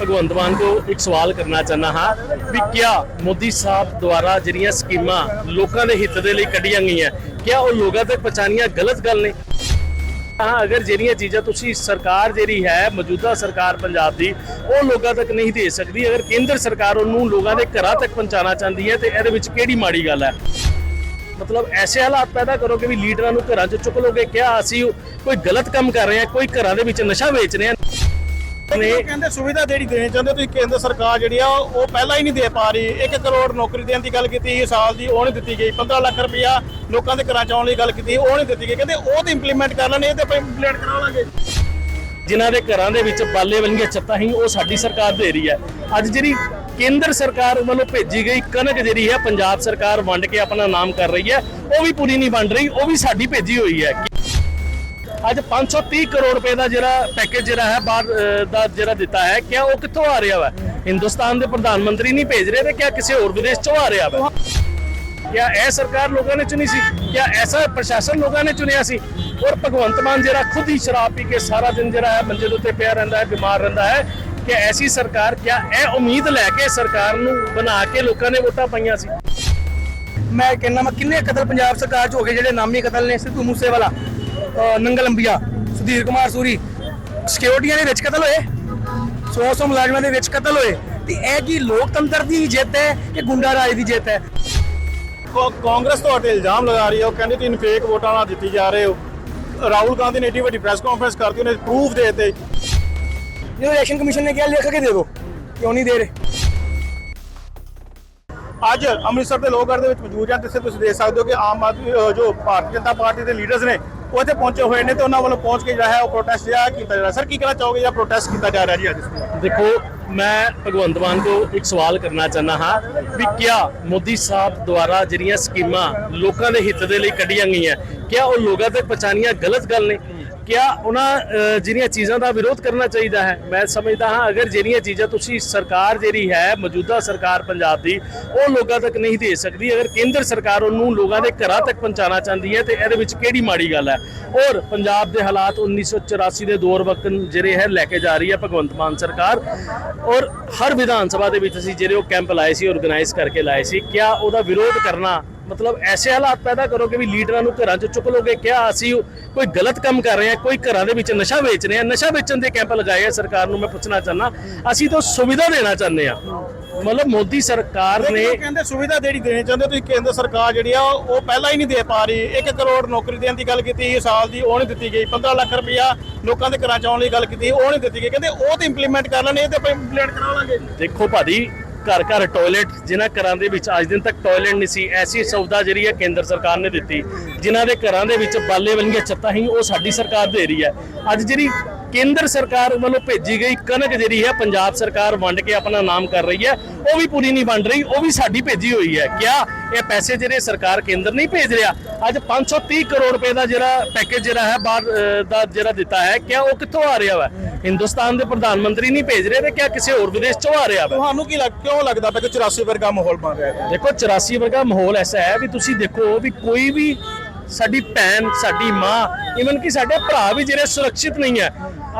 ਭਗਵੰਤ ਮਾਨ ਕੋ ਇੱਕ ਸਵਾਲ ਕਰਨਾ ਚਾਹਨਾ ਹਾਂ ਵੀ ਕਿਆ ਮੋਦੀ ਸਾਹਿਬ ਦੁਆਰਾ ਜਿਹੜੀਆਂ ਸਕੀਮਾਂ ਲੋਕਾਂ ਦੇ ਹਿੱਤ ਦੇ ਲਈ ਕੱਢੀਆਂ ਗਈਆਂ, ਕਿਆ ਉਹ ਲੋਕਾਂ ਤੱਕ ਪਹੁੰਚਾਉਣੀਆਂ ਗਲਤ ਗੱਲ ਨੇ? ਹਾਂ ਅਗਰ ਜਿਹੜੀਆਂ ਚੀਜ਼ਾਂ ਤੁਸੀਂ ਸਰਕਾਰ ਜਿਹੜੀ ਹੈ, ਮੌਜੂਦਾ ਸਰਕਾਰ ਪੰਜਾਬ ਦੀ, ਉਹ ਲੋਕਾਂ ਤੱਕ ਨਹੀਂ ਦੇ ਸਕਦੀ, ਅਗਰ ਕੇਂਦਰ ਸਰਕਾਰ ਉਹਨੂੰ ਲੋਕਾਂ ਦੇ ਘਰਾਂ ਤੱਕ ਪਹੁੰਚਾਉਣਾ ਚਾਹੁੰਦੀ ਹੈ, ਤੇ ਇਹਦੇ ਵਿੱਚ ਕਿਹੜੀ ਮਾੜੀ ਗੱਲ ਹੈ? ਮਤਲਬ ਐਸੇ ਹਾਲਾਤ ਪੈਦਾ ਕਰੋਗੇ ਵੀ ਲੀਡਰਾਂ ਨੂੰ ਘਰਾਂ 'ਚ ਚੁੱਕ ਲੋਗੇ ਕਿਆ ਅਸੀਂ ਕੋਈ ਗਲਤ ਕੰਮ ਕਰ ਰਹੇ ਹਾਂ ਕੋਈ ਘਰਾਂ ਦੇ ਵਿੱਚ ਨਸ਼ਾ ਵੇਚ ਰਹੇ ਹਾਂ। ਨੇ ਉਹ ਕਹਿੰਦੇ ਸੁਵਿਧਾ ਜਿਹੜੀ ਦੇਣੀ ਚਾਹੁੰਦੇ ਤੁਸੀਂ ਕੇਂਦਰ ਸਰਕਾਰ ਜਿਹੜੀ ਆ ਉਹ ਪਹਿਲਾਂ ਹੀ ਨਹੀਂ ਦੇ ਪਾ ਰਹੀ। 1 ਕਰੋੜ ਨੌਕਰੀ ਦੇਣ ਦੀ ਗੱਲ ਕੀਤੀ ਸੀ ਸਾਲ ਦੀ ਉਹ ਨਹੀਂ ਦਿੱਤੀ ਗਈ। 15 ਲੱਖ ਰੁਪਇਆ ਲੋਕਾਂ ਦੇ ਘਰਾਂ ਚ ਆਉਣ ਲਈ ਗੱਲ ਕੀਤੀ ਉਹ ਨਹੀਂ ਦਿੱਤੀ ਗਈ। ਕਹਿੰਦੇ ਉਹ ਤੇ ਇੰਪਲੀਮੈਂਟ ਕਰ ਲੈਣੇ ਇਹ ਤੇ ਆਪਾਂ ਇੰਪਲੀਮੈਂਟ ਕਰਾ ਲਾਂਗੇ। ਜਿਨ੍ਹਾਂ ਦੇ ਘਰਾਂ ਦੇ ਵਿੱਚ ਬਾਲੇ ਵਾਲੀਆਂ ਛੱਤਾਂ ਹੀ ਉਹ ਸਾਡੀ ਸਰਕਾਰ ਦੇ ਰਹੀ ਹੈ। ਅੱਜ ਜਿਹੜੀ ਕੇਂਦਰ ਸਰਕਾਰ ਵੱਲੋਂ ਭੇਜੀ ਗਈ ਕਣਕ ਜਿਹੜੀ ਹੈ, ਪੰਜਾਬ ਸਰਕਾਰ ਵੰਡ ਕੇ ਆਪਣਾ ਨਾਮ ਕਰ ਰਹੀ ਹੈ। ਉਹ ਵੀ ਪੂਰੀ ਨਹੀਂ ਵੰਡ ਰਹੀ, ਉਹ ਵੀ ਸਾਡੀ ਭੇਜੀ ਹੋਈ ਹੈ। ਅੱਜ 530 ਕਰੋੜ ਰੁਪਏ ਦਾ ਜਿਹੜਾ ਪੈਕੇਜ ਜਿਹੜਾ ਹੈ, ਬਾਹਰ ਦਾ ਜਿਹੜਾ ਦਿੱਤਾ ਹੈ, ਕਿਆ ਉਹ ਕਿੱਥੋਂ ਆ ਰਿਹਾ ਵਾ? ਹਿੰਦੁਸਤਾਨ ਦੇ ਪ੍ਰਧਾਨ ਮੰਤਰੀ ਨਹੀਂ ਭੇਜ ਰਹੇ ਤੇ ਕਿਆ ਕਿਸੇ ਹੋਰ ਵਿਦੇਸ਼ ਚੋਂ ਆ ਰਿਹਾ ਵਾ? ਕਿਆ ਇਹ ਸਰਕਾਰ ਲੋਕਾਂ ਨੇ ਚੁਣੀ ਸੀ? ਕਿਆ ਐਸਾ ਪ੍ਰਸ਼ਾਸਨ ਲੋਕਾਂ ਨੇ ਚੁਣਿਆ ਸੀ? ਔਰ ਭਗਵੰਤ ਮਾਨ ਜਿਹੜਾ ਖੁਦ ਹੀ ਸ਼ਰਾਬ ਪੀ ਕੇ ਸਾਰਾ ਦਿਨ ਜਿਹੜਾ ਹੈ, ਮੰਜੇ ਦੇ ਉੱਤੇ ਪਿਆ ਰਹਿੰਦਾ ਹੈ, ਬਿਮਾਰ ਰਹਿੰਦਾ ਹੈ ਕਿ ਐਸੀ ਸਰਕਾਰ ਕਿਆ ਇਹ ਉਮੀਦ ਲੈ ਕੇ ਸਰਕਾਰ ਨੂੰ ਬਣਾ ਕੇ ਲੋਕਾਂ ਨੇ ਵੋਟਾਂ ਪਾਈਆਂ ਸੀ। ਮੈਂ ਕਹਿੰਦਾ ਮੈਂ ਕਿੰਨੇ ਕਤਲ ਪੰਜਾਬ ਸਰਕਾਰ ਚ ਹੋ ਗਏ ਜਿਹੜੇ ਨਾਮੀ ਕਤਲ ਨੇ ਸਿੱਧੂ ਮੂਸੇਵਾਲਾ ਨੰਗਲ ਅੰਬੀਆ ਸੁਧੀਰ ਕੁਮਾਰ ਸੂਰੀ। ਸਿਕਿਉਰਟੀਆਂ ਦੇ ਵਿੱਚ ਕਤਲ ਹੋਏ 100 100 ਮੁਲਾਜ਼ਮਾਂ ਦੇ ਵਿੱਚ ਕਤਲ ਹੋਏ। ਤੇ ਇਹ ਕੀ ਲੋਕਤੰਤਰ ਦੀ ਜਿੱਤ ਹੈ ਕਿ ਗੁੰਡਾ ਰਾਜ ਦੀ ਜਿੱਤ ਹੈ? ਕਾਂਗਰਸ ਤੁਹਾਡੇ ਇਲਜ਼ਾਮ ਲਗਾ ਰਹੀ ਹੈ ਉਹ ਕਹਿੰਦੇ ਤੁਸੀਂ ਫੇਕ ਵੋਟਾਂ ਨਾਲ ਦਿੱਤੀ ਜਾ ਰਹੇ ਹੋ। ਰਾਹੁਲ ਗਾਂਧੀ ਨੇ ਏਡੀ ਵੱਡੀ ਪ੍ਰੈਸ ਕਾਨਫਰੰਸ ਕਰਤੀ ਉਹਨੇ ਪ੍ਰੂਫ ਦੇ ਦਿੱਤੇ। ਜਦੋਂ ਇਲੈਕਸ਼ਨ ਕਮਿਸ਼ਨ ਨੇ ਕਿਹਾ ਲਿਖ ਕੇ ਦੇ ਦਿਓ ਕਿਉਂ ਨਹੀਂ ਦੇ ਰਹੇ? ਅੱਜ ਅੰਮ੍ਰਿਤਸਰ ਦੇ ਲੋਕਗੜ੍ਹ ਦੇ ਵਿੱਚ ਮੌਜੂਦ ਹਾਂ ਜਿੱਥੇ ਤੁਸੀਂ ਦੇਖ ਸਕਦੇ ਹੋ ਕਿ ਆਮ ਆਦਮੀ ਅਹ ਜੋ ਭਾਰਤੀ ਜਨਤਾ ਪਾਰਟੀ ਦੇ ਲੀਡਰਸ ਨੇ ਉਹ ਇੱਥੇ ਪਹੁੰਚੇ ਹੋਏ ਨੇ ਤੇ ਉਹਨਾਂ ਵੱਲੋਂ ਪਹੁੰਚ ਕੇ ਜਿਹੜਾ ਹੈ ਉਹ ਪ੍ਰੋਟੈਸਟ ਜਿਹੜਾ ਕੀਤਾ ਜਾ ਰਿਹਾ। ਸਰ ਕੀ ਕਹਿਣਾ ਚਾਹੋਗੇ ਜਾਂ ਪ੍ਰੋਟੈਸਟ ਕੀਤਾ ਜਾ ਰਿਹਾ ਜੀ ਅੱਜ ਇਸ ਨੂੰ ਦੇਖੋ ਮੈਂ ਭਗਵੰਤ ਮਾਨ ਕੋ ਇੱਕ ਸਵਾਲ ਕਰਨਾ ਚਾਹਨਾ ਹਾਂ ਵੀ ਕਿਆ ਮੋਦੀ ਸਾਹਿਬ ਦੁਆਰਾ ਜਿਹੜੀਆਂ ਸਕੀਮਾਂ ਲੋਕਾਂ ਦੇ ਹਿੱਤ ਦੇ ਲਈ ਕੱਢੀਆਂ ਗਈਆਂ ਕਿਆ ਉਹ ਲੋਕਾਂ ਤੱਕ ਪਹੁੰਚਾਉਣੀਆਂ ਗਲਤ ਗੱਲ ਨੇ? ਕਿਆ ਉਹਨਾਂ ਜਿਹੜੀਆਂ ਚੀਜ਼ਾਂ ਦਾ ਵਿਰੋਧ ਕਰਨਾ ਚਾਹੀਦਾ ਹੈ। ਮੈਂ ਸਮਝਦਾ ਹਾਂ, ਅਗਰ ਜਿਹੜੀਆਂ ਚੀਜ਼ਾਂ ਤੁਸੀਂ ਸਰਕਾਰ ਜਿਹੜੀ ਹੈ, ਮੌਜੂਦਾ ਸਰਕਾਰ ਪੰਜਾਬ ਦੀ, ਉਹ ਲੋਕਾਂ ਤੱਕ ਨਹੀਂ ਦੇ ਸਕਦੀ, ਅਗਰ ਕੇਂਦਰ ਸਰਕਾਰ ਉਹਨੂੰ ਲੋਕਾਂ ਦੇ ਘਰਾਂ ਤੱਕ ਪਹੁੰਚਾਉਣਾ ਚਾਹੁੰਦੀ ਹੈ, ਤੇ ਇਹਦੇ ਵਿੱਚ ਕਿਹੜੀ ਮਾੜੀ ਗੱਲ ਹੈ? ਔਰ ਪੰਜਾਬ ਦੇ ਹਾਲਾਤ 1984 ਦੇ ਦੌਰ ਵਕਤ ਜਿਹੜੇ ਹੈ, ਲੈ ਕੇ ਜਾ ਰਹੀ ਹੈ ਭਗਵੰਤ ਮਾਨ ਸਰਕਾਰ। ਔਰ ਹਰ ਵਿਧਾਨ ਸਭਾ ਦੇ ਵਿੱਚ ਅਸੀਂ ਜਿਹੜੇ ਉਹ ਕੈਂਪ ਲਾਏ ਸੀ ਆਰਗੇਨਾਈਜ਼ ਕਰਕੇ ਲਾਏ ਸੀ, ਕਿਆ ਉਹਦਾ ਵਿਰੋਧ ਕਰਨਾ ਮਤਲਬ ਐਸੇ ਹਾਲਾਤ ਪੈਦਾ ਕਰੋਗੇ ਵੀ ਲੀਡਰਾਂ ਨੂੰ ਘਰਾਂ 'ਚ ਚੁੱਕ ਲੋਗੇ ਕਿਆ ਅਸੀਂ ਕੋਈ ਗਲਤ ਕੰਮ ਕਰ ਰਹੇ ਹਾਂ ਕੋਈ ਘਰਾਂ ਦੇ ਵਿੱਚ ਨਸ਼ਾ ਵੇਚ ਰਹੇ ਹਾਂ ਨਸ਼ਾ ਵੇਚਣ ਦੇ ਕੈਂਪ ਲਗਾਏ ਆ ਸਰਕਾਰ ਨੂੰ ਮੈਂ ਪੁੱਛਣਾ ਚਾਹਨਾ ਅਸੀਂ ਤਾਂ ਸੁਵਿਧਾ ਦੇਣਾ ਚਾਹੁੰਦੇ ਆ ਮਤਲਬ ਮੋਦੀ ਸਰਕਾਰ ਨੇ ਕਹਿੰਦੇ ਸੁਵਿਧਾ ਜਿਹੜੀ ਦੇਣੀ ਚਾਹੁੰਦੇ ਤੁਸੀਂ ਕੇਂਦਰ ਸਰਕਾਰ ਜਿਹੜੀ ਆ ਉਹ ਪਹਿਲਾਂ ਹੀ ਨਹੀਂ ਦੇ ਪਾ ਰਹੀ। 1 ਕਰੋੜ ਨੌਕਰੀ ਦੇਣ ਦੀ ਗੱਲ ਕੀਤੀ ਸੀ ਸਾਲ ਦੀ ਉਹ ਨਹੀਂ ਦਿੱਤੀ ਗਈ। 15 ਲੱਖ ਰੁਪਇਆ ਲੋਕਾਂ ਦੇ ਘਰਾਂ ਚ ਆਉਣ ਲਈ ਗੱਲ ਕੀਤੀ ਉਹ ਨਹੀਂ ਦਿੱਤੀ ਗਈ। ਕਹਿੰਦੇ ਉਹ ਤੇ ਇੰਪਲੀਮੈਂਟ ਕਰ ਲੈਣੇ ਇਹ ਤੇ ਆਪਾਂ ਇੰਪਲੀਮੈਂਟ ਕਰਾ ਲਾਂਗੇ। ਦੇਖੋ ਭਾਜੀ ਘਰ ਘਰ ਟਾਇਲਟ ਜਿਨ੍ਹਾਂ ਘਰਾਂ ਦੇ ਵਿੱਚ ਅੱਜ ਦਿਨ ਤੱਕ ਟਾਇਲਟ ਨਹੀਂ ਸੀ, ਐਸੀ ਸੁਵਿਧਾ ਜਿਹੜੀ ਹੈ ਕੇਂਦਰ ਸਰਕਾਰ ਨੇ ਦਿੱਤੀ। ਜਿਨ੍ਹਾਂ ਦੇ ਘਰਾਂ ਦੇ ਵਿੱਚ ਬਾਲੇ ਵਾਲੀਆਂ ਛੱਤਾਂ ਹੀ ਉਹ ਸਾਡੀ ਸਰਕਾਰ ਦੇ ਰਹੀ ਹੈ। ਅੱਜ ਜਿਹੜੀ ਕੇਂਦਰ ਸਰਕਾਰ ਵੱਲੋਂ ਭੇਜੀ ਗਈ ਕਣਕ ਜਿਹੜੀ ਹੈ, ਪੰਜਾਬ ਸਰਕਾਰ ਵੰਡ ਕੇ ਆਪਣਾ ਨਾਮ ਕਰ ਰਹੀ ਹੈ, ਉਹ ਵੀ ਪੂਰੀ ਨਹੀਂ ਵੰਡ ਰਹੀ, ਉਹ ਵੀ ਸਾਡੀ ਭੇਜੀ ਹੋਈ ਹੈ। ਕਿਆ ਇਹ ਪੈਸੇ ਜਿਹੜੇ ਸਰਕਾਰ ਕੇਂਦਰ ਨਹੀਂ ਭੇਜ ਰਿਹਾ? ਅੱਜ 530 ਕਰੋੜ ਰੁਪਏ ਦਾ ਜਿਹੜਾ ਪੈਕੇਜ ਜਿਹੜਾ ਹੈ, ਬਾਹਰ ਦਾ ਜਿਹੜਾ ਦਿੱਤਾ ਹੈ, ਕਿਆ ਉਹ ਕਿੱਥੋਂ ਆ ਰਿਹਾ ਵਾ? ਹਿੰਦੁਸਤਾਨ ਦੇ ਪ੍ਰਧਾਨ ਮੰਤਰੀ ਨਹੀਂ ਭੇਜ ਰਹੇ ਤੇ ਕਿਆ ਕਿਸੇ ਹੋਰ ਵਿਦੇਸ਼ ਚੋਂ ਆ ਰਿਹਾ ਵਾ? ਤੁਹਾਨੂੰ ਕੀ ਲੱਗ ਕਿਉਂ ਲੱਗਦਾ ਪਿਆ ਕਿ 84 ਵਰਗਾ ਮਾਹੌਲ ਬਣ ਰਿਹਾ ਹੈ? ਦੇਖੋ 84 ਵਰਗਾ ਮਾਹੌਲ ਐਸਾ ਹੈ ਵੀ ਤੁਸੀਂ ਦੇਖੋ ਵੀ ਕੋਈ ਵੀ ਸਾਡੀ ਭੈਣ ਸਾਡੀ ਮਾਂ ਇਵਨ ਕਿ ਸਾਡੇ ਭਰਾ ਵੀ ਜਿਹੜੇ ਸੁਰੱਖਿਅਤ ਨਹੀਂ ਹੈ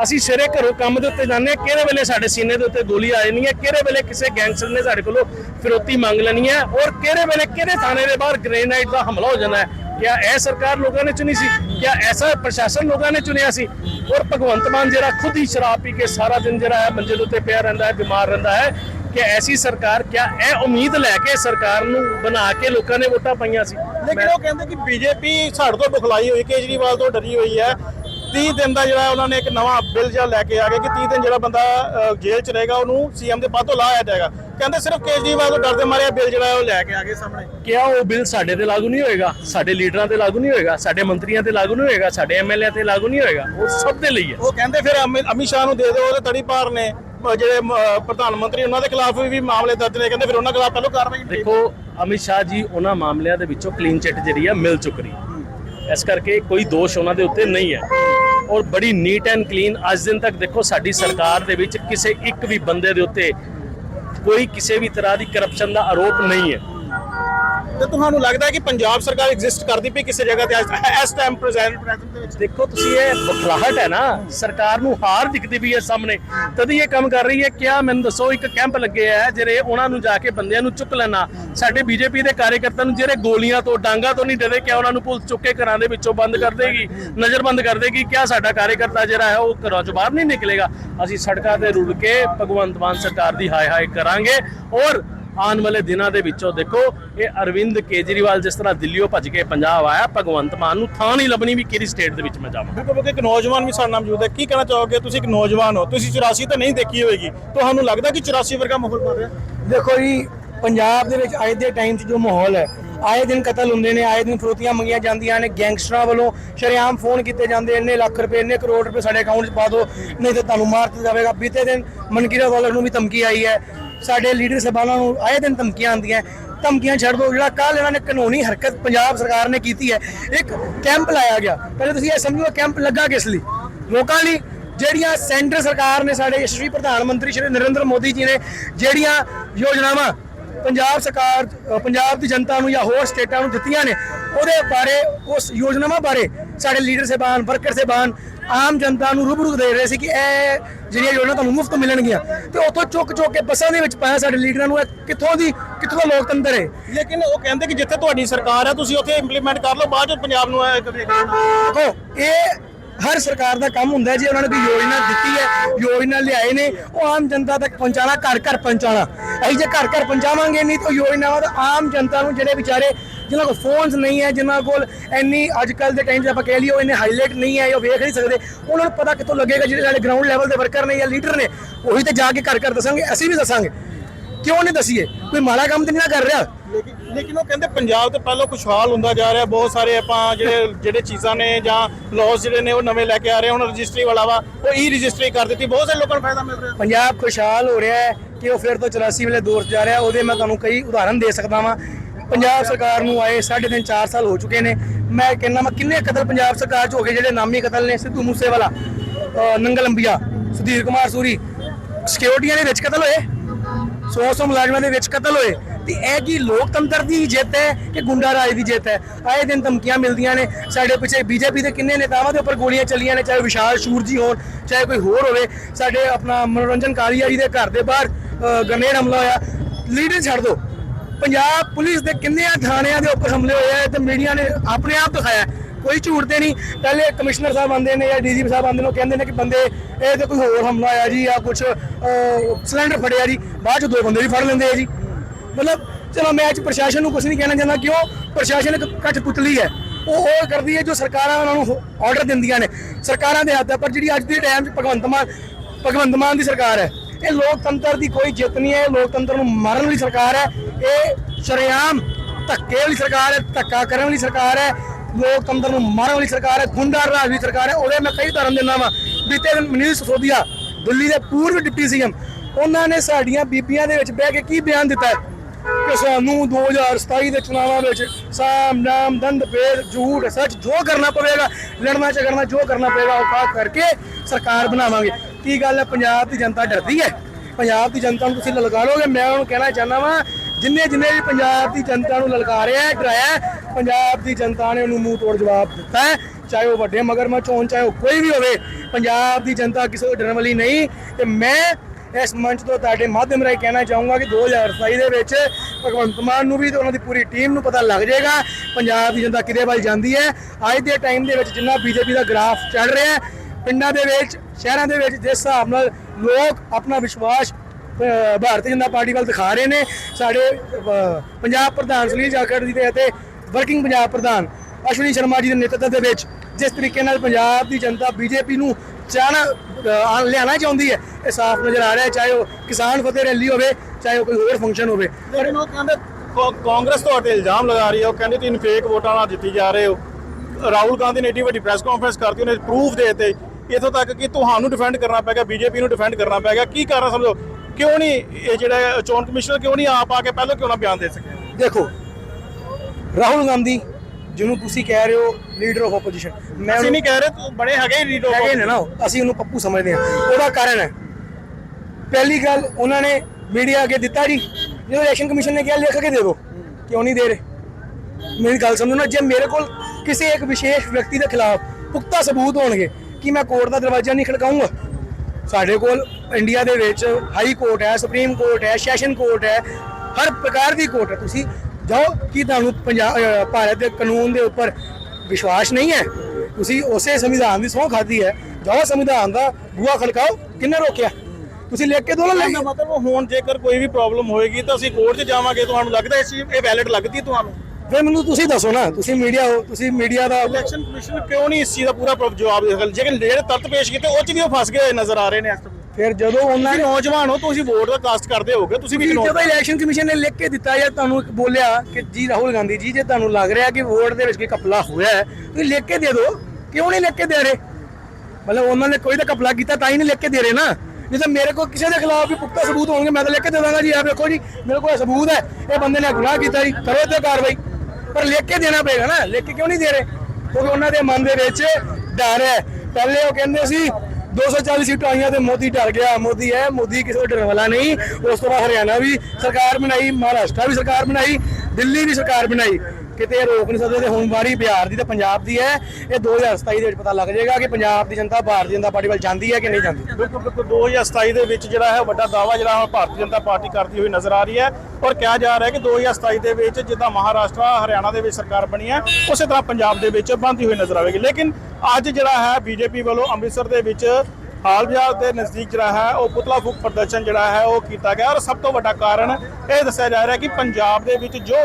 ਅਸੀਂ ਸਵੇਰੇ ਘਰੋਂ ਕੰਮ ਦੇ ਉੱਤੇ ਜਾਂਦੇ ਹਾਂ। ਕਿਹੜੇ ਵੇਲੇ ਸਾਡੇ ਸੀਨੇ ਦੇ ਉੱਤੇ ਗੋਲੀ ਆ ਜਾਣੀ ਹੈ? ਕਿਹੜੇ ਵੇਲੇ ਕਿਸੇ ਗੈਂਗਸਟਰ ਨੇ ਸਾਡੇ ਕੋਲੋਂ ਫਿਰੋਤੀ ਮੰਗ ਲੈਣੀ ਹੈ? ਔਰ ਕਿਹੜੇ ਵੇਲੇ ਕਿਹੜੇ ਥਾਣੇ ਦੇ ਬਾਹਰ ਗ੍ਰੇਨਾਈਟ ਦਾ ਹਮਲਾ ਹੋ ਜਾਣਾ ਹੈ? ਕਿਆ ਇਹ ਸਰਕਾਰ ਲੋਕਾਂ ਨੇ ਚੁਣੀ ਸੀ? ਕਿਆ ਐਸਾ ਪ੍ਰਸ਼ਾਸਨ ਲੋਕਾਂ ਨੇ ਚੁਣਿਆ ਸੀ? ਔਰ ਭਗਵੰਤ ਮਾਨ ਜਿਹੜਾ ਖੁਦ ਹੀ ਸ਼ਰਾਬ ਪੀ ਕੇ ਸਾਰਾ ਦਿਨ ਜਿਹੜਾ ਹੈ ਮੰਜੇ ਦੇ ਉੱਤੇ ਪਿਆ ਰਹਿੰਦਾ ਹੈ ਬਿਮਾਰ ਰਹਿੰਦਾ ਹੈ ਕਿ ਐਸੀ ਸਰਕਾਰ ਕਿਆ ਇਹ ਉਮੀਦ ਲੈ ਕੇ ਸਰਕਾਰ ਨੂੰ ਬਣਾ ਕੇ ਲੋਕਾਂ ਨੇ ਵੋਟਾਂ ਪਾਈਆਂ ਸੀ? ਲੇਕਿਨ ਉਹ ਕਹਿੰਦੇ ਕਿ ਬੀਜੇਪੀ ਸਾਡੇ ਤੋਂ ਬੁਖਲਾਈ ਹੋਈ ਕੇਜਰੀਵਾਲ ਤੋਂ ਡਰੀ ਹੋਈ ਹੈ। 30 ਦਿਨ ਦਾ ਜਿਹੜਾ ਉਹਨਾਂ ਨੇ ਇੱਕ ਨਵਾਂ ਬਿੱਲ ਜਿਹਾ ਲੈ ਕੇ ਆ ਗਏ ਕਿ 30 ਦਿਨ ਜਿਹੜਾ ਬੰਦਾ ਜੇਲ੍ਹ 'ਚ ਰਹੇਗਾ ਉਹਨੂੰ ਸੀਐਮ ਦੇ ਪਦ ਤੋਂ ਲਾਇਆ ਜਾਏਗਾ। ਕਹਿੰਦੇ ਸਿਰਫ ਕੇਜਰੀਵਾਲ ਤੋਂ ਡਰਦੇ ਮਾਰੇ ਬਿੱਲ ਜਿਹੜਾ ਉਹ ਲੈ ਕੇ ਆ ਗਏ ਸਾਹਮਣੇ। ਕਿਆ ਉਹ ਬਿੱਲ ਸਾਡੇ ਤੇ ਲਾਗੂ ਨਹੀਂ ਹੋਏਗਾ ਸਾਡੇ ਲੀਡਰਾਂ ਤੇ ਲਾਗੂ ਨਹੀਂ ਹੋਏਗਾ ਸਾਡੇ ਮੰਤਰੀਆਂ ਤੇ ਲਾਗੂ ਨਹੀਂ ਹੋਏਗਾ ਸਾਡੇ ਐਮਐਲਏ ਤੇ ਲਾਗੂ ਨਹੀਂ ਹੋਏਗਾ ਉਹ ਸਭ ਦੇ ਲਈ ਹੈ। ਉਹ ਕਹਿੰਦੇ ਫਿਰ ਅਮਿਤ ਸ਼ਾਹ ਨੂੰ ਦੇ ਦਿਓ ਉਹਦੇ ਤੜੀ ਪਾਰ ਨੇ। ਜਿਹੜੇ ਪ੍ਰਧਾਨ ਮੰਤਰੀ ਉਹਨਾਂ ਦੇ ਖਿਲਾਫ ਵੀ ਮਾਮਲੇ ਦਰਜ ਨੇ ਕਹਿੰਦੇ ਫਿਰ ਉਹਨਾਂ ਖਿਲਾਫ ਪਹਿਲਾਂ ਕਾਰਵਾਈ ਦੇਖੋ ਅਮਿਤ ਸ਼ਾਹ ਜੀ ਉਹਨਾਂ ਮਾਮਲਿਆਂ ਦੇ ਵਿੱਚੋਂ ਕਲੀਨ ਚਿੱਟ ਜਿਹੜੀ ਆ ਮਿਲ ਚੁੱਕੀ ਇਸ ਕਰਕੇ ਕੋਈ ਦੋਸ਼ ਉਹਨਾਂ ਦੇ ਉੱਤੇ ਨਹੀਂ ਹੈ। ਔਰ ਬੜੀ ਨੀਟ ਐਂਡ ਕਲੀਨ ਅੱਜ ਦਿਨ ਤੱਕ ਦੇਖੋ ਸਾਡੀ ਸਰਕਾਰ ਦੇ ਵਿੱਚ ਕਿਸੇ ਇੱਕ ਵੀ ਬੰਦੇ ਦੇ ਉੱਤੇ ਕੋਈ ਕਿਸੇ ਵੀ ਤਰ੍ਹਾਂ ਦੀ ਕਰਪਸ਼ਨ ਦਾ ਆਰੋਪ ਨਹੀਂ ਹੈ। ਤੇ ਤੁਹਾਨੂੰ ਲੱਗਦਾ ਹੈ ਕਿ ਪੰਜਾਬ ਸਰਕਾਰ ਐਗਜ਼ਿਸਟ ਕਰਦੀ ਪਈ ਕਿਸੇ ਜਗ੍ਹਾ ਤੇ ਅੱਜ- ਇਸ ਟਾਈਮ ਪ੍ਰੈਜ਼ੈਂਟ ਦੇ ਵਿੱਚ? ਦੇਖੋ, ਤੁਸੀਂ ਇਹ ਬਖਲਾਹਟ ਹੈ ਨਾ, ਸਰਕਾਰ ਨੂੰ ਹਾਰ ਦਿਖਦੀ ਵੀ ਹੈ ਸਾਹਮਣੇ। ਤਦ ਇਹ ਕੰਮ ਕਰ ਰਹੀ ਹੈ। ਕਿਆ ਮੈਨੂੰ ਦੱਸੋ, ਇੱਕ ਕੈਂਪ ਲੱਗੇ ਹੈ ਜਿਹੜੇ ਉਹਨਾਂ ਨੂੰ ਜਾ ਕੇ ਬੰਦਿਆਂ ਨੂੰ ਚੁੱਕ ਲੈਣਾ। ਸਾਡੇ ਬੀਜੇਪੀ ਦੇ ਕਾਰਜਕਰਤਾ ਨੂੰ ਜਿਹੜੇ ਗੋਲੀਆਂ ਤੋਂ, ਡਾਂਗਾ ਤੋਂ ਨਹੀਂ ਡਰੇ, ਕਿਆ ਉਹਨਾਂ ਨੂੰ ਪੁਲਿਸ ਚੁੱਕ ਕੇ ਘਰਾਂ ਦੇ ਵਿੱਚੋਂ ਬੰਦ ਕਰ ਦੇਗੀ, ਨਜ਼ਰਬੰਦ ਕਰ ਦੇਗੀ? ਕਿਆ ਸਾਡਾ ਕਾਰਜਕਰਤਾ ਜਿਹੜਾ ਹੈ, ਉਹ ਘਰਾਂ ਚੋਂ ਬਾਹਰ ਨਹੀਂ ਨਿਕਲੇਗਾ? ਅਸੀਂ ਸੜਕਾਂ ਤੇ ਰੁੜ ਕੇ ਭਗਵੰਤ ਮਾਨ ਸਰਕਾਰ ਦੀ ਹਾਏ ਹਾਏ ਕਰਾਂਗੇ। ਔਰ ਆਉਣ ਵਾਲੇ ਦਿਨਾਂ ਦੇ ਵਿੱਚੋਂ ਦੇਖੋ ਇਹ ਅਰਵਿੰਦ ਕੇਜਰੀਵਾਲ ਜਿਸ ਤਰ੍ਹਾਂ ਦਿੱਲੀੋਂ ਭੱਜ ਕੇ ਪੰਜਾਬ ਆਇਆ ਭਗਵੰਤ ਮਾਨ ਨੂੰ ਥਾਂ ਨਹੀਂ ਲੱਭਣੀ ਵੀ ਕਿਹੜੀ ਸਟੇਟ ਦੇ ਵਿੱਚ ਮੈਂ ਜਾਵਾਂ। ਬਿਲਕੁਲ ਬਿਲਕੁਲ ਇੱਕ ਨੌਜਵਾਨ ਵੀ ਸਾਡੇ ਨਾਲ ਮੌਜੂਦ ਹੈ। ਕੀ ਕਹਿਣਾ ਚਾਹੋਗੇ? ਤੁਸੀਂ ਇੱਕ ਨੌਜਵਾਨ ਹੋ। ਤੁਸੀਂ 84 ਤਾਂ ਨਹੀਂ ਦੇਖੀ ਹੋਏਗੀ। ਤੁਹਾਨੂੰ ਲੱਗਦਾ ਕਿ 84 ਵਰਗਾ ਮਾਹੌਲ ਬਣ ਰਿਹਾ? ਦੇਖੋ ਜੀ ਪੰਜਾਬ ਦੇ ਵਿੱਚ ਅੱਜ ਦੇ ਟਾਈਮ 'ਚ ਜੋ ਮਾਹੌਲ ਹੈ ਆਏ ਦਿਨ ਕਤਲ ਹੁੰਦੇ ਨੇ ਆਏ ਦਿਨ ਫਰੋਤੀਆਂ ਮੰਗੀਆਂ ਜਾਂਦੀਆਂ ਨੇ ਗੈਂਗਸਟਰਾਂ ਵੱਲੋਂ ਸ਼ਰੇਆਮ ਫੋਨ ਕੀਤੇ ਜਾਂਦੇ ਇੰਨੇ ਲੱਖ ਰੁਪਏ ਇੰਨੇ ਕਰੋੜ ਰੁਪਏ ਸਾਡੇ ਅਕਾਊਂਟ 'ਚ ਪਾ ਦਿਓ ਨਹੀਂ ਤਾਂ ਤੁਹਾਨੂੰ ਮਾਰ ਦਿੱਤਾ ਜਾਵੇਗਾ। ਬੀਤੇ ਦਿਨ ਮਨਕੀਰਾ ਵਾਲਾ ਨੂੰ ਵੀ ਧਮਕੀ ਆਈ ਹੈ। ਸਾਡੇ ਲੀਡਰ ਸਾਹਿਬਾਨਾਂ ਨੂੰ ਆਏ ਦਿਨ ਧਮਕੀਆਂ ਆਉਂਦੀਆਂ, ਧਮਕੀਆਂ ਛੱਡ ਦਿਓ, ਜਿਹੜਾ ਕੱਲ ਇਹਨਾਂ ਨੇ ਕਾਨੂੰਨੀ ਹਰਕਤ ਪੰਜਾਬ ਸਰਕਾਰ ਨੇ ਕੀਤੀ ਹੈ, ਇੱਕ ਕੈਂਪ ਲਾਇਆ ਗਿਆ। ਪਹਿਲੇ ਤੁਸੀਂ ਇਹ ਸਮਝੋ ਕੈਂਪ ਲੱਗਾ ਕਿਸ ਲਈ? ਲੋਕਾਂ ਲਈ ਜਿਹੜੀਆਂ ਸੈਂਟਰ ਸਰਕਾਰ ਨੇ ਸਾਡੇ ਸ਼੍ਰੀ ਪ੍ਰਧਾਨ ਮੰਤਰੀ ਸ਼੍ਰੀ ਨਰਿੰਦਰ ਮੋਦੀ ਜੀ ਨੇ ਜਿਹੜੀਆਂ ਯੋਜਨਾਵਾਂ ਪੰਜਾਬ ਸਰਕਾਰ ਪੰਜਾਬ ਦੀ ਜਨਤਾ ਨੂੰ ਜਾਂ ਹੋਰ ਸਟੇਟਾਂ ਨੂੰ ਦਿੱਤੀਆਂ ਨੇ, ਉਹਦੇ ਬਾਰੇ, ਉਸ ਯੋਜਨਾਵਾਂ ਬਾਰੇ ਸਾਡੇ ਲੀਡਰ ਸਾਹਿਬਾਨ ਵਰਕਰ ਸਾਹਿਬਾਨ ਆਮ ਜਨਤਾ ਨੂੰ ਰੂਬਰੂ ਦੇ ਰਹੇ ਸੀ ਕਿ ਇਹ ਜਿਹੜੀਆਂ ਯੋਜਨਾ ਤੁਹਾਨੂੰ ਮੁਫਤ ਮਿਲਣਗੀਆਂ ਤੇ ਉੱਥੋਂ ਚੁੱਕ ਚੁੱਕ ਕੇ ਬੱਸਾਂ ਦੇ ਵਿੱਚ ਪਾਇਆ ਸਾਡੇ ਲੀਡਰਾਂ ਨੂੰ ਇਹ ਕਿੱਥੋਂ ਦੀ ਕਿੱਥੋਂ ਦਾ ਲੋਕਤੰਤਰ ਹੈ? ਲੇਕਿਨ ਉਹ ਕਹਿੰਦੇ ਕਿ ਜਿੱਥੇ ਤੁਹਾਡੀ ਸਰਕਾਰ ਹੈ ਤੁਸੀਂ ਉੱਥੇ ਇੰਪਲੀਮੈਂਟ ਕਰ ਲਓ ਬਾਅਦ ਚ ਪੰਜਾਬ ਨੂੰ ਇਹ ਦੇਖੋ ਇਹ ਹਰ ਸਰਕਾਰ ਦਾ ਕੰਮ ਹੁੰਦਾ ਜੇ ਉਹਨਾਂ ਨੇ ਕੋਈ ਯੋਜਨਾ ਦਿੱਤੀ ਹੈ ਯੋਜਨਾ ਲਿਆਏ ਨੇ ਉਹ ਆਮ ਜਨਤਾ ਤੱਕ ਪਹੁੰਚਾਣਾ ਘਰ ਘਰ ਪਹੁੰਚਾਣਾ। ਅਸੀਂ ਜੇ ਘਰ ਘਰ ਪਹੁੰਚਾਵਾਂਗੇ ਨਹੀਂ ਤਾਂ ਯੋਜਨਾਵਾਂ ਤਾਂ ਆਮ ਜਨਤਾ ਨੂੰ ਜਿਹੜੇ ਵਿਚਾਰੇ ਜਿਨ੍ਹਾਂ ਕੋਲ ਫੋਨਸ ਨਹੀਂ ਹੈ ਜਿਨ੍ਹਾਂ ਕੋਲ ਇੰਨੀ ਅੱਜ ਕੱਲ ਦੇ ਟਾਈਮ 'ਚ ਆਪਾਂ ਕਹਿ ਲਈਏ ਉਹ ਇੰਨੇ ਹਾਈਲਾਈਟ ਨਹੀਂ ਹੈ ਉਹ ਵੇਖ ਨਹੀਂ ਸਕਦੇ ਉਹਨਾਂ ਨੂੰ ਪਤਾ ਕਿੱਥੋਂ ਲੱਗੇਗਾ ਜਿਹੜੇ ਸਾਡੇ ਗਰਾਊਂਡ ਲੈਵਲ ਦੇ ਵਰਕਰ ਨੇ ਜਾਂ ਲੀਡਰ ਨੇ ਉਹੀ ਤੇ ਜਾ ਕੇ ਘਰ ਘਰ ਦੱਸਾਂਗੇ ਅਸੀਂ ਵੀ ਦੱਸਾਂਗੇ। ਕਿਉਂ ਨਹੀਂ ਦਸੀਏ? ਕੋਈ ਮਾੜਾ ਕੰਮ ਤੇ ਨਹੀਂ ਨਾ ਕਰ ਰਿਹਾ। ਲੇਕਿਨ ਲੇਕਿਨ ਉਹ ਕਹਿੰਦੇ ਪੰਜਾਬ ਤੇ ਪਹਿਲਾਂ ਖੁਸ਼ਹਾਲ ਹੁੰਦਾ ਜਾ ਰਿਹਾ ਬਹੁਤ ਸਾਰੇ ਆਪਾਂ ਜਿਹੜੇ ਜਿਹੜੇ ਚੀਜ਼ਾਂ ਨੇ ਜਾਂ ਲਾਜ਼ ਜਿਹੜੇ ਨੇ ਉਹ ਨਵੇਂ ਲੈ ਕੇ ਆ ਰਹੇ ਹੁਣ ਰਜਿਸਟਰੀ ਵਾਲਾ ਵਾ ਉਹ ਈ ਰਜਿਸਟਰੀ ਕਰ ਦਿੱਤੀ ਬਹੁਤ ਸਾਰੇ ਲੋਕਾਂ ਨੂੰ ਫਾਇਦਾ ਮਿਲ ਰਿਹਾ। ਪੰਜਾਬ ਖੁਸ਼ਹਾਲ ਹੋ ਰਿਹਾ ਹੈ ਕਿ ਉਹ ਫਿਰ ਤੋਂ 84 ਵੇਲੇ ਦੌਰ ਜਾ ਰਿਹਾ ਉਹਦੇ ਮੈਂ ਤੁਹਾਨੂੰ ਕਈ ਉਦਾਹਰਨ ਦੇ ਸਕਦਾ ਵਾਂ। ਪੰਜਾਬ ਸਰਕਾਰ ਨੂੰ ਆਏ ਸਾਢੇ ਤਿੰਨ 4 ਸਾਲ ਹੋ ਚੁੱਕੇ ਨੇ। ਮੈਂ ਕਹਿੰਦਾ ਮੈਂ ਕਿੰਨੇ ਕਤਲ ਪੰਜਾਬ ਸਰਕਾਰ 'ਚ ਹੋ ਗਏ ਜਿਹੜੇ ਨਾਮੀ ਕਤਲ ਨੇ ਸਿੱਧੂ ਮੂਸੇਵਾਲਾ ਨੰਗਲ ਅੰਬੀਆ ਸੁਧੀਰ ਕੁਮਾਰ ਸੂਰੀ। ਸਿਕਿਉਰਟੀਆਂ ਦੇ ਵਿੱਚ ਕਤਲ ਹੋਏ? ਸੌ ਸੌ ਮੁਲਾਜ਼ਮਾਂ ਦੇ ਵਿੱਚ ਕਤਲ ਹੋਏ? ਤੇ ਇਹ ਕੀ ਲੋਕਤੰਤਰ ਦੀ ਜਿੱਤ ਹੈ ਕਿ ਗੁੰਡਾ ਰਾਜ ਦੀ ਜਿੱਤ ਹੈ? ਆਏ ਦਿਨ ਧਮਕੀਆਂ ਮਿਲਦੀਆਂ ਨੇ। ਸਾਡੇ ਪਿੱਛੇ ਬੀਜੇਪੀ ਦੇ ਕਿੰਨੇ ਨੇਤਾਵਾਂ ਦੇ ਉੱਪਰ ਗੋਲੀਆਂ ਚੱਲੀਆਂ ਨੇ ਚਾਹੇ ਵਿਸ਼ਾਲ ਸ਼ੂਰ ਜੀ ਹੋਣ ਚਾਹੇ ਕੋਈ ਹੋਰ ਹੋਵੇ। ਸਾਡੇ ਆਪਣਾ ਮਨੋਰੰਜਨ ਕਾਲੀਆ ਜੀ ਦੇ ਘਰ ਦੇ ਬਾਹਰ ਅ, ਹਮਲਾ ਹੋਇਆ। ਲੀਡਰ ਛੱਡ ਦਿਓ ਪੰਜਾਬ ਪੁਲਿਸ ਦੇ ਕਿੰਨਿਆਂ ਥਾਣਿਆਂ ਦੇ ਉੱਪਰ ਹਮਲੇ ਹੋਏ ਆ ਤੇ ਮੀਡੀਆ ਨੇ ਆਪਣੇ ਆਪ ਦਿਖਾਇਆ। ਕੋਈ ਝੂਠ ਤੇ ਨਹੀਂ। ਪਹਿਲੇ ਕਮਿਸ਼ਨਰ ਸਾਹਿਬ ਆਉਂਦੇ ਨੇ ਜਾਂ ਡੀਜੀਪੀ ਸਾਹਿਬ ਆਉਂਦੇ ਨੇ, ਉਹ ਕਹਿੰਦੇ ਨੇ ਕਿ ਬੰਦੇ, ਇਹ ਤੇ ਕੋਈ ਹੋਰ ਹਮਲਾ ਆਇਆ ਜੀ ਜਾਂ ਕੁਝ ਸਿਲੰਡਰ ਫੜਿਆ ਜੀ, ਬਾਅਦ ਚ ਦੋ ਬੰਦੇ ਵੀ ਫੜ ਲੈਂਦੇ ਆ ਜੀ। ਮਤਲਬ, ਚਲੋ ਮੈਂ ਅੱਜ ਪ੍ਰਸ਼ਾਸਨ ਨੂੰ ਕੁਝ ਨਹੀਂ ਕਹਿਣਾ ਚਾਹੁੰਦਾ, ਕਿਉਂ? ਪ੍ਰਸ਼ਾਸਨ ਇੱਕ ਕੱਚ ਪੁਤਲੀ ਹੈ। ਉਹ ਹੋਰ ਕਰਦੀ ਹੈ ਜੋ ਸਰਕਾਰਾਂ ਉਹਨਾਂ ਨੂੰ ਆਰਡਰ ਦਿੰਦੀਆਂ ਨੇ। ਸਰਕਾਰਾਂ ਦੇ ਹੱਥ ਹੈ ਪਰ ਜਿਹੜੀ ਅੱਜ ਦੇ ਟਾਈਮ 'ਚ ਭਗਵੰਤ ਮਾਨ ਭਗਵੰਤ ਮਾਨ ਦੀ ਸਰਕਾਰ ਹੈ ਇਹ ਲੋਕਤੰਤਰ ਦੀ ਕੋਈ ਜਿੱਤ ਨਹੀਂ ਹੈ, ਇਹ ਲੋਕਤੰਤਰ ਨੂੰ ਮਾਰਨ ਵਾਲੀ ਸਰਕਾਰ ਹੈ। ਇਹ ਸ਼ਰੇਆਮ ਧੱਕੇ ਵਾਲੀ ਸਰਕਾਰ ਹੈ, ਧੱਕਾ ਕਰਨ ਵਾਲੀ ਸਰਕਾਰ ਹੈ, ਲੋਕਤੰਤਰ ਨੂੰ ਮਾਰਨ ਵਾਲੀ ਸਰਕਾਰ ਹੈ, ਗੁੰਡਾ ਰਾਜ ਦੀ ਸਰਕਾਰ ਹੈ। ਉਹਦੇ ਮੈਂ ਕਈ ਧਰਨ ਦਿੰਦਾ ਵਾਂ। ਬੀਤੇ ਦਿਨ ਮਨੀਸ਼ ਸਿਸੋਦੀਆ, ਦਿੱਲੀ ਦੇ ਪੂਰਵ ਡਿਪਟੀ ਸੀਐਮ, ਉਹਨਾਂ ਨੇ ਸਾਡੀਆਂ ਬੀਬੀਆਂ ਦੇ ਵਿੱਚ ਬਹਿ ਕੇ ਕੀ ਬਿਆਨ ਦਿੱਤਾ ਹੈ? ਕਿ ਸਾਨੂੰ 2027 ਦੇ ਚੁਣਾਵਾਂ ਵਿੱਚ ਸਾਮ, ਨਾਮ, ਦੰਦ, ਭੇਦ, ਝੂਠ, ਸੱਚ ਜੋ ਕਰਨਾ ਪਵੇਗਾ, ਲੜਨਾ ਝਗੜਨਾ ਜੋ ਕਰਨਾ ਪਵੇਗਾ, ਉਹ ਕਰਕੇ ਸਰਕਾਰ ਬਣਾਵਾਂਗੇ। ਕੀ ਗੱਲ ਹੈ? ਪੰਜਾਬ ਦੀ ਜਨਤਾ ਡਰਦੀ ਹੈ? ਪੰਜਾਬ ਦੀ ਜਨਤਾ ਨੂੰ ਤੁਸੀਂ ਲਲਕਾਰੋਗੇ ਮੈਂ ਉਹਨੂੰ ਕਹਿਣਾ ਚਾਹੁੰਦਾ ਵਾਂ ਜਿੰਨੇ ਜਿੰਨੇ ਵੀ ਪੰਜਾਬ ਦੀ ਜਨਤਾ ਨੂੰ ਲਲਕਾਰਿਆ ਹੈ, ਡਰਾਇਆ ਪੰਜਾਬ ਦੀ ਜਨਤਾ ਨੇ ਉਹਨੂੰ ਮੂੰਹ ਤੋੜ ਜਵਾਬ ਦਿੱਤਾ ਹੈ। ਚਾਹੇ ਉਹ ਵੱਡੇ ਮਗਰਮੱਛ ਹੋਣ ਚਾਹੇ ਉਹ ਕੋਈ ਵੀ ਹੋਵੇ ਪੰਜਾਬ ਦੀ ਜਨਤਾ ਕਿਸੇ ਤੋਂ ਡਰਨ ਵਾਲੀ ਨਹੀਂ। ਤੇ ਮੈਂ ਇਸ ਮੰਚ ਤੋਂ ਤੁਹਾਡੇ ਮਾਧਿਅਮ ਰਾਹੀਂ ਕਹਿਣਾ ਚਾਹੂੰਗਾ ਕਿ 2027 ਦੇ ਵਿੱਚ ਭਗਵੰਤ ਮਾਨ ਨੂੰ ਵੀ ਤੇ ਉਹਨਾਂ ਦੀ ਪੂਰੀ ਟੀਮ ਨੂੰ ਪਤਾ ਲੱਗ ਜਾਏਗਾ ਪੰਜਾਬ ਦੀ ਜਨਤਾ ਕਿਹਦੇ ਵੱਲ ਜਾਂਦੀ ਹੈ। ਅੱਜ ਦੇ ਟਾਈਮ ਦੇ ਵਿੱਚ ਜਿੰਨਾ ਬੀਜੇਪੀ ਦਾ ਗ੍ਰਾਫ ਚੱਲ ਰਿਹਾ ਹੈ ਪਿੰਡਾਂ ਦੇ ਵਿੱਚ ਸ਼ਹਿਰਾਂ ਦੇ ਵਿੱਚ ਜਿਸ ਹਿਸਾਬ ਨਾਲ ਲੋਕ ਆਪਣਾ ਵਿਸ਼ਵਾਸ ਭਾਰਤੀ ਜਨਤਾ ਪਾਰਟੀ ਵੱਲ ਦਿਖਾ ਰਹੇ ਨੇ ਸਾਡੇ ਪੰਜਾਬ ਪ੍ਰਧਾਨ ਸੁਨੀਲ ਜਾਖੜ ਜੀ ਦੇ ਅਤੇ ਵਰਕਿੰਗ ਪੰਜਾਬ ਪ੍ਰਧਾਨ ਅਸ਼ਵਨੀ ਸ਼ਰਮਾ ਜੀ ਦੇ ਨੇਤਰਤਵ ਦੇ ਵਿੱਚ ਜਿਸ ਤਰੀਕੇ ਨਾਲ ਪੰਜਾਬ ਦੀ ਜਨਤਾ ਬੀਜੇਪੀ ਨੂੰ ਚਾਹਣਾ ਅਹ, ਲਿਆਉਣਾ ਚਾਹੁੰਦੀ ਹੈ ਇਹ ਸਾਫ਼ ਨਜ਼ਰ ਆ ਰਿਹਾ ਚਾਹੇ ਉਹ ਕਿਸਾਨ ਫਤਿਹ ਰੈਲੀ ਹੋਵੇ ਚਾਹੇ ਉਹ ਕੋਈ ਹੋਰ ਫੰਕਸ਼ਨ ਹੋਵੇ। ਲੇਕਿਨ ਉਹ ਕਹਿੰਦੇ ਕਾ- ਕਾਂਗਰਸ ਤੁਹਾਡੇ ਇਲਜ਼ਾਮ ਲਗਾ ਰਹੀ ਹੈ ਉਹ ਕਹਿੰਦੇ ਤੁਸੀਂ ਫੇਕ ਵੋਟਾਂ ਨਾਲ ਜਿੱਤੀ ਜਾ ਰਹੇ ਹੋ। ਰਾਹੁਲ ਗਾਂਧੀ ਨੇ ਏਡੀ ਵੱਡੀ ਪ੍ਰੈਸ ਕਾਨਫਰੰਸ ਕਰਤੀ ਉਹਨੇ ਪ੍ਰੂਫ ਦੇਤੇ। ਇਥੋਂ ਤੱਕ ਕਿ ਤੁਹਾਨੂੰ ਡਿਫੈਂਡ ਕਰਨਾ ਪੈਗਾ ਬੀਜੇਪੀ ਨੂੰ ਡਿਫੈਂਡ ਕਰਨਾ ਪੈਗਾ ਕੀ ਕਾਰਨ ਸਮਝੋ? ਕਿਉਂ ਨਹੀਂ ਇਹ ਜਿਹੜਾ ਚੋਣ ਕਮਿਸ਼ਨਰ ਕਿਉਂ ਨਹੀਂ ਆਪ ਆ ਕੇ ਪਹਿਲਾਂ ਕਿਉਂ ਨਾ ਬਿਆਨ ਦੇ ਸਕੇ? ਦੇਖੋ ਰਾਹੁਲ ਗਾਂਧੀ ਜਿਹਨੂੰ ਤੁਸੀਂ ਕਹਿ ਰਹੇ ਹੋ ਲੀਡਰ ਆਫ ਆਪੋਜੀਸ਼ਨ ਮੈਂ ਅਸੀਂ ਨਹੀਂ ਕਹਿ ਰਹੇ ਤੂੰ ਬੜੇ ਹੈਗੇ ਲੀਡਰ ਹੈਗੇ ਨੇ ਨਾ ਅਸੀਂ ਉਹਨੂੰ ਪੱਪੂ ਸਮਝਦੇ ਹਾਂ। ਉਹਦਾ ਕਾਰਨ ਹੈ ਪਹਿਲੀ ਗੱਲ ਉਹਨਾਂ ਨੇ ਮੀਡੀਆ ਅੱਗੇ ਦਿੱਤਾ ਜੀ ਜਦੋਂ ਇਲੈਕਸ਼ਨ ਕਮਿਸ਼ਨ ਨੇ ਕਿਹਾ ਲਿਖ ਕੇ ਦੇ ਦਿਓ। ਕਿਉਂ ਨਹੀਂ ਦੇ ਰਹੇ? ਮੇਰੀ ਗੱਲ ਸਮਝੋ ਨਾ ਜੇ ਮੇਰੇ ਕੋਲ ਕਿਸੇ ਇੱਕ ਵਿਸ਼ੇਸ਼ ਵਿਅਕਤੀ ਦੇ ਖਿਲਾਫ ਪੁਖਤਾ ਸਬੂਤ ਹੋਣਗੇ ਕਿ ਮੈਂ ਕੋਰਟ ਦਾ ਦਰਵਾਜ਼ਾ ਨਹੀਂ ਖੜਕਾਊਂਗਾ। ਸਾਡੇ ਕੋਲ ਇੰਡੀਆ ਦੇ ਵਿੱਚ ਹਾਈ ਕੋਰਟ ਹੈ ਸੁਪਰੀਮ ਕੋਰਟ ਹੈ ਸੈਸ਼ਨ ਕੋਰਟ ਹੈ ਹਰ ਪ੍ਰਕਾਰ ਦੀ ਕੋਰਟ ਹੈ। ਤੁਸੀਂ ਜਾਓ ਕੀ ਤੁਹਾਨੂੰ ਪੰਜਾਬ ਭਾਰਤ ਦੇ ਕਾਨੂੰਨ ਦੇ ਉੱਪਰ ਵਿਸ਼ਵਾਸ ਨਹੀਂ ਹੈ। ਤੁਸੀਂ ਉਸੇ ਸੰਵਿਧਾਨ ਦੀ ਸਹੁੰ ਖਾਦੀ ਹੈ। ਜਾਓ ਸੰਵਿਧਾਨ ਦਾ ਬੂਹਾ ਖੜਕਾਓ ਕਿੰਨੇ ਰੋਕਿਆ? ਤੁਸੀਂ ਲਿਖ ਕੇ ਦੋ ਨਾ ਲੈ ਇਹਦਾ ਮਤਲਬ ਹੁਣ ਜੇਕਰ ਕੋਈ ਵੀ ਪ੍ਰੋਬਲਮ ਹੋਏਗੀ ਤਾਂ ਅਸੀਂ ਕੋਰਟ 'ਚ ਜਾਵਾਂਗੇ। ਤੁਹਾਨੂੰ ਲੱਗਦਾ ਇਸ ਇਹ ਵੈਲਿਡ ਲੱਗਦੀ ਤੁਹਾਨੂੰ? ਫਿਰ ਮੈਨੂੰ ਤੁਸੀਂ ਦੱਸੋ ਨਾ ਤੁਸੀਂ ਮੀਡੀਆ ਹੋ ਤੁਸੀਂ ਮੀਡੀਆ ਦਾ ਇਲੈਕਸ਼ਨ ਕਮਿਸ਼ਨ ਕਿਉਂ ਨਹੀਂ ਇਸ ਚੀਜ਼ ਦਾ ਪੂਰਾ ਜਵਾਬ ਦੇ ਸਕਦਾ? ਜੇਕਰ ਜਿਹੜੇ ਤੱਤ ਪੇਸ਼ ਕੀਤੇ ਉਹ 'ਚ ਵੀ ਉਹ ਫਸ ਗਏ ਨਜ਼ਰ ਆ ਰਹੇ ਨੇ ਫਿਰ ਜਦੋਂ ਉਹਨਾਂ ਨੇ ਨੌਜਵਾਨ ਹੋ ਤੁਸੀਂ ਵੋਟ ਦਾ ਕਾਸਟ ਕਰਦੇ ਹੋਗੇ ਤੁਸੀਂ ਵੀ ਜਦੋਂ ਇਲੈਕਸ਼ਨ ਕਮਿਸ਼ਨ ਨੇ ਲਿਖ ਕੇ ਦਿੱਤਾ ਜਾਂ ਤੁਹਾਨੂੰ ਬੋਲਿਆ ਕਿ ਜੀ ਰਾਹੁਲ ਗਾਂਧੀ ਜੀ ਜੇ ਤੁਹਾਨੂੰ ਲੱਗ ਰਿਹਾ ਕਿ ਵੋਟ ਦੇ ਵਿੱਚ ਕੋਈ ਕਪਲਾ ਹੋਇਆ ਹੈ ਤੁਸੀਂ ਲਿਖ ਕੇ ਦੇ ਦਿਓ। ਕਿਉਂ ਨਹੀਂ ਲਿਖ ਕੇ ਦੇ ਰਹੇ? ਮਤਲਬ ਉਹਨਾਂ ਨੇ ਕੋਈ ਤਾਂ ਕਪਲਾ ਕੀਤਾ ਤਾਂ ਹੀ ਨਹੀਂ ਲਿਖ ਕੇ ਦੇ ਰਹੇ ਨਾ। ਨਹੀਂ ਤਾਂ ਮੇਰੇ ਕੋਲ ਕਿਸੇ ਦੇ ਖਿਲਾਫ ਵੀ ਪੁਖਤਾ ਸਬੂਤ ਹੋਣਗੇ ਮੈਂ ਤਾਂ ਲਿਖ ਕੇ ਦੇ ਦਾਂਗਾ ਜੀ ਆਹ ਵੇਖੋ ਜੀ ਮੇਰੇ ਕੋਲ ਸਬੂਤ ਹੈ ਇਹ ਬੰਦੇ ਨੇ ਗੁਨਾਹ ਕੀਤਾ ਜੀ ਕਰੋ ਤੇ ਕਾਰਵਾਈ। ਪਰ ਲਿਖ ਕੇ ਦੇਣਾ ਪਏਗਾ ਨਾ, ਲਿਖ ਕੇ ਕਿਉਂ ਨਹੀਂ ਦੇ ਰਹੇ? ਕਿਉਂਕਿ ਉਹਨਾਂ ਦੇ ਮਨ ਦੇ ਵਿੱਚ ਡਰ ਹੈ। ਪਹਿਲੇ ਉਹ ਕਹਿੰਦੇ ਸੀ 240 ਸੀਟਾਂ ਆਈਆਂ ਤੇ ਮੋਦੀ ਡਰ ਗਿਆ। ਮੋਦੀ ਹੈ, ਮੋਦੀ ਕਿਸੇ ਤੋਂ ਡਰਨ ਵਾਲਾ ਨਹੀਂ। ਉਸ ਤੋਂ ਬਾਅਦ ਹਰਿਆਣਾ ਵੀ ਸਰਕਾਰ ਬਣਾਈ, ਮਹਾਰਾਸ਼ਟਰ ਵੀ ਸਰਕਾਰ ਬਣਾਈ, ਦਿੱਲੀ ਵੀ ਸਰਕਾਰ ਬਣਾਈ। ਕਿਤੇ ਇਹ ਰੋਕ ਨਹੀਂ ਸਕਦੇ ਤੇ ਹੁਣ ਵਾਰੀ ਬਿਹਾਰ ਦੀ ਤੇ ਪੰਜਾਬ ਦੀ ਹੈ, ਇਹ 2027 ਦੇ ਵਿੱਚ ਪਤਾ ਲੱਗ ਜਾਏਗਾ ਕਿ ਪੰਜਾਬ ਦੀ ਜਨਤਾ ਭਾਰਤੀ ਜਨਤਾ ਪਾਰਟੀ ਵੱਲ ਜਾਂਦੀ ਹੈ ਕਿ ਨਹੀਂ ਜਾਂਦੀ। ਬਿਲਕੁਲ ਬਿਲਕੁਲ 2027 ਦੇ ਵਿੱਚ ਜਿਹੜਾ ਹੈ ਵੱਡਾ ਦਾਵਾ ਜਿਹੜਾ ਭਾਰਤੀ ਜਨਤਾ ਪਾਰਟੀ ਕਰਦੀ ਹੋਈ ਨਜ਼ਰ ਆ ਰਹੀ ਹੈ ਔਰ ਕਿਹਾ ਜਾ ਰਿਹਾ ਹੈ ਕਿ 2027 ਦੇ ਵਿੱਚ ਜਿੱਦਾਂ ਮਹਾਰਾਸ਼ਟਰ, ਹਰਿਆਣਾ ਦੇ ਵਿੱਚ ਸਰਕਾਰ ਬਣੀ ਹੈ, ਉਸੇ ਤਰ੍ਹਾਂ ਪੰਜਾਬ ਦੇ ਵਿੱਚ ਬਣਦੀ ਹੋਈ ਨਜ਼ਰ ਆਵੇਗੀ। ਲੇਕਿਨ ਅੱਜ ਜਿਹੜਾ ਹੈ ਬੀਜੇਪੀ ਵੱਲੋਂ ਅੰਮ੍ਰਿਤਸਰ ਦੇ ਵਿੱਚ ਹਾਲ ਬਾਜ਼ਾਰ ਦੇ ਨਜ਼ਦੀਕ ਜਿਹੜਾ ਹੈ ਉਹ ਪੁਤਲਾ ਫੂਕ ਪ੍ਰਦਰਸ਼ਨ ਜਿਹੜਾ ਹੈ ਉਹ ਕੀਤਾ ਗਿਆ। ਔਰ ਸਭ ਤੋਂ ਵੱਡਾ ਕਾਰਨ ਇਹ ਦੱਸਿਆ ਜਾ ਰਿਹਾ ਕਿ ਪੰਜਾਬ ਦੇ ਵਿੱਚ ਜੋ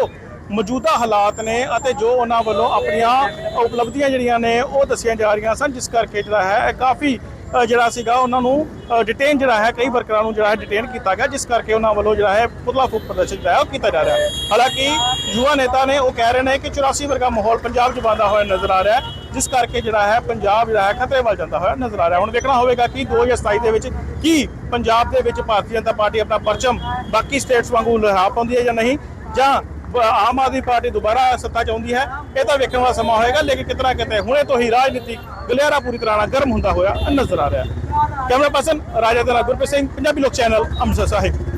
ਮੌਜੂਦਾ ਹਾਲਾਤ ਨੇ ਅਤੇ ਜੋ ਉਹਨਾਂ ਵੱਲੋਂ ਆਪਣੀਆਂ ਉਪਲਬਧੀਆਂ ਜਿਹੜੀਆਂ ਨੇ ਉਹ ਦੱਸੀਆਂ ਜਾ ਰਹੀਆਂ ਸਨ, ਜਿਸ ਕਰਕੇ ਜਿਹੜਾ ਹੈ ਕਾਫੀ ਜਿਹੜਾ ਸੀਗਾ ਉਹਨਾਂ ਨੂੰ ਡਿਟੇਨ ਜਿਹੜਾ ਹੈ, ਕਈ ਵਰਕਰਾਂ ਨੂੰ ਜਿਹੜਾ ਹੈ ਡਿਟੇਨ ਕੀਤਾ ਗਿਆ, ਜਿਸ ਕਰਕੇ ਉਹਨਾਂ ਵੱਲੋਂ ਜਿਹੜਾ ਹੈ ਪੁਤਲਾ ਫੂਕ ਪ੍ਰਦਰਸ਼ਨ ਜਿਹੜਾ ਹੈ ਉਹ ਕੀਤਾ ਜਾ ਰਿਹਾ ਹੈ। ਹਾਲਾਂਕਿ ਯੁਵਾ ਨੇਤਾ ਨੇ ਉਹ ਕਹਿ ਰਹੇ ਨੇ ਕਿ 84 ਵਰਗਾ ਮਾਹੌਲ ਪੰਜਾਬ 'ਚ ਬਣਦਾ ਹੋਇਆ ਨਜ਼ਰ ਆ ਰਿਹਾ ਹੈ, ਜਿਸ ਕਰਕੇ ਜਿਹੜਾ ਹੈ ਪੰਜਾਬ ਜਿਹੜਾ ਹੈ ਖਤਰੇ ਵੱਲ ਜਾਂਦਾ ਹੋਇਆ ਨਜ਼ਰ ਆ ਰਿਹਾ ਹੁਣ ਦੇਖਣਾ ਹੋਵੇਗਾ ਕਿ 2027 ਦੇ ਵਿੱਚ ਕੀ ਪੰਜਾਬ ਦੇ ਵਿੱਚ ਭਾਰਤੀ ਜਨਤਾ ਪਾਰਟੀ ਆਪਣਾ ਪਰਚਮ ਬਾਕੀ ਸਟੇਟਸ ਵਾਂਗੂ ਲਹਿਰਾ ਪਾਉਂਦੀ ਹੈ ਜਾਂ ਨਹੀਂ, ਜਾਂ ਆਮ ਆਦਮੀ ਪਾਰਟੀ ਦੁਬਾਰਾ ਸੱਤਾ ਚ ਆਉਂਦੀ ਹੈ, ਇਹ ਤਾਂ ਵੇਖਣ ਵਾਲਾ ਸਮਾਂ ਹੋਏਗਾ, ਲੇਕਿਨ ਕਿਤਨਾ ਕਿਤੇ ਹੁਣੇ ਤੋਂ ਹੀ ਰਾਜਨੀਤੀ ਗਲਿਆਰਾ ਪੂਰੀ ਤਰ੍ਹਾਂ ਨਾਲ ਗਰਮ ਹੁੰਦਾ ਹੋਇਆ ਨਜ਼ਰ ਆ ਰਿਹਾ। ਕੈਮਰਾ ਪਰਸਨ ਰਾਜਾ ਦੇ ਨਾਲ ਗੁਰਪ੍ਰੀਤ ਸਿੰਘ, ਪੰਜਾਬੀ ਲੋਕ ਚੈਨਲ ਅੰਮ੍ਰਿਤਸਰ ਸਾਹਿਬ।